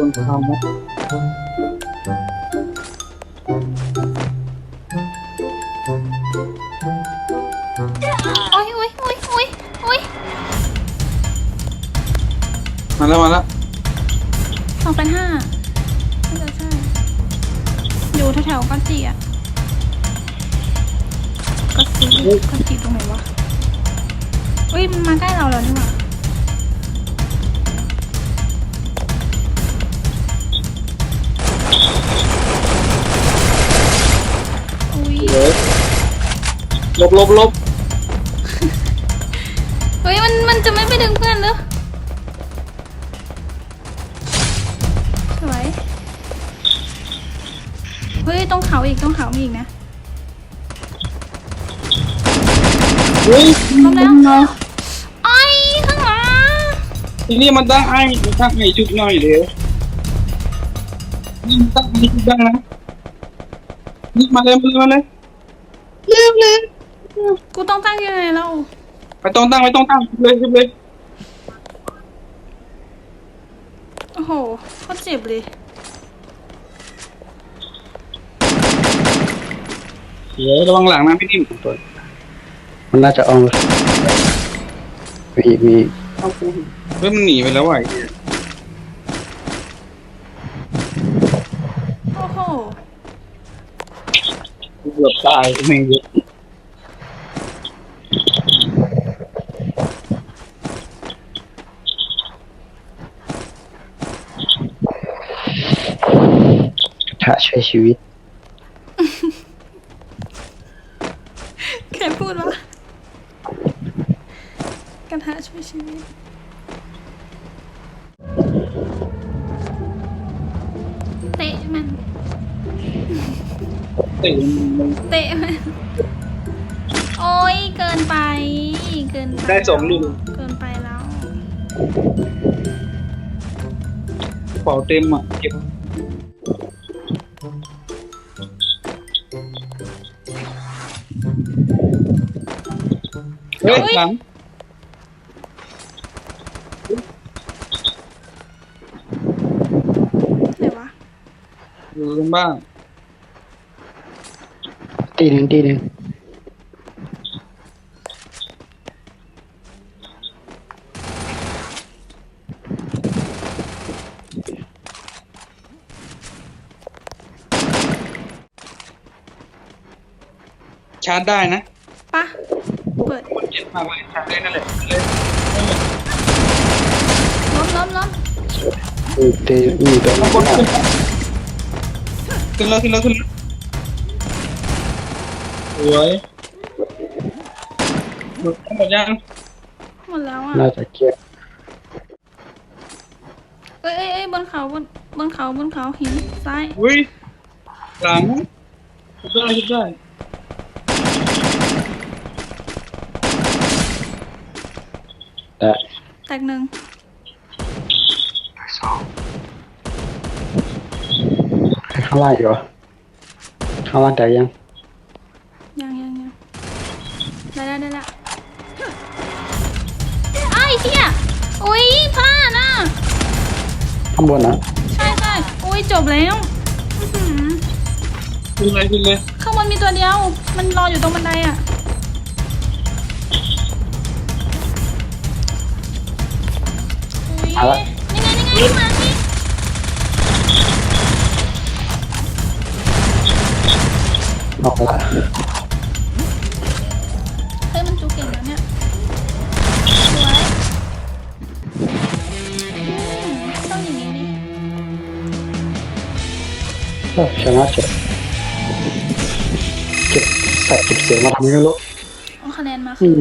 คนทำนะโอ้ยโอ้ยโอ้ยโอ้ยโอ้ยมาแล้วมาแล้วสองพันห้าน่าจะใช่อยู่แถวๆก้อนจีอะก็ซีก้อนจีตรงไหนวะเฮ้ยมันมาใกล้เราแล้วนี่หว่า เดี๋ยวลบลบลบเฮ้ยมันมันจะไม่ไปดึงเพื่อนเหรอสวยเฮ้ยต้องเขาอีกต้องเขามีอีกนะเฮ้ยลบแล้วไอ้ข้างหลังทีนี้มันตั้งไอ้มันตั้งไอ้ชุดหน่อยเดี๋ยวนี่มันตั้งไอ้ชุดได้นะนี่มาเลยมาเลยมาเลย เร็วเลยกูต้องตั้งยังไงเราไม่ต้องตั้งไม่ต้องตั้งชุบเลยชุบเลยโอ้โหเขาเจ็บเลยเดี๋ยวระวังหลังนะพี่นิ่มมันน่าจะเอามีมีเฮ้ยมันหนีไปแล้วว่ะไอ้เหี้ยโอ้โห กูเกือบตายแม่งเยอะถ้าช่วยชีวิต ใครพูดวะกระทะช่วยชีวิต เตะมันเตะมันโอ้ยเกินไป เกินไปได้สองลูกเกินไปแล้วกระเป๋าเต็มอะเก็บเฮ้ยเฮ้ยหลังไหนวะอยู่ตรงบ้าน ตีหนึ่งตีหนึ่งชาร์จได้นะปะเปิดเจ็บมากเลยชาร์จได้นั่นแหละเลยล้มล้มล้มตีตีมีตัวข้างบนนี้ขึ้นแล้วขึ้นแล้วขึ้นแล้ว สวยหมดหมดยังหมดแล้วอะน่าจะเก็บเอ้ยเอ้ยเอ้ยบนเขาบนบนเขาบนเขาหินซ้ายอุ้ยหลังชุดได้ชุดได้แต่แตกหนึ่งข้างล่างอยู่เหรอข้างล่างแต่ยังยังยังยัง ได้แล้วได้แล้วไอ้เหี้ยอุ้ยพลาดอะ ข้างบนนะใช่ใช่อุ้ยจบแล้วอื้อหือขึ้นเลยขึ้นเลยข้างบนมีตัวเดียว มันรออยู่ตรงบันไดอะ อุ้ยนี่ไงนี่ไงมานี่ออกละ ชนะเฉยเก็บใส่เก็บเสียงมาทำไม่รู้เอาคะแนนมาอืคือม